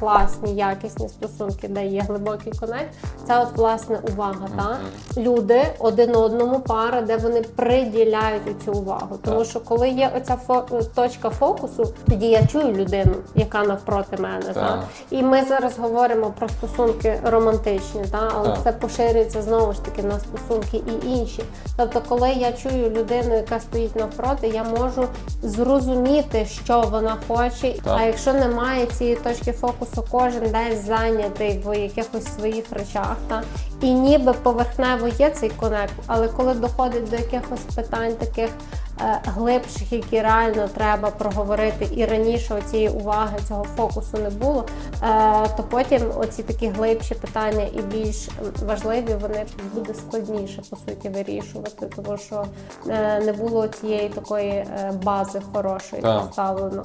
класні, якісні стосунки, де є глибокий конект, це от власне увага. Та? Люди один одному пара, де вони приділяють цю увагу. Тому що коли є оця фо- точка фокусу, тоді я чую людину, яка навпроти мене. Та? І ми зараз говоримо про стосунки романтичні, та? але це поширюється знову ж таки на стосунки і інші. Тобто, коли я чую людину, яка стоїть навпроти, я можу зрозуміти, що вона хоче. Так. А якщо немає цієї точки фокусу, кожен десь зайнятий в якихось своїх речах, та і ніби поверхнево є цей конект, але коли доходить до якихось питань таких е, глибших, які реально треба проговорити, і раніше цієї уваги цього фокусу не було, е, то потім оці такі глибші питання і більш важливі, вони буде складніше по суті вирішувати, тому що е, не було цієї такої е, бази хорошої поставлено.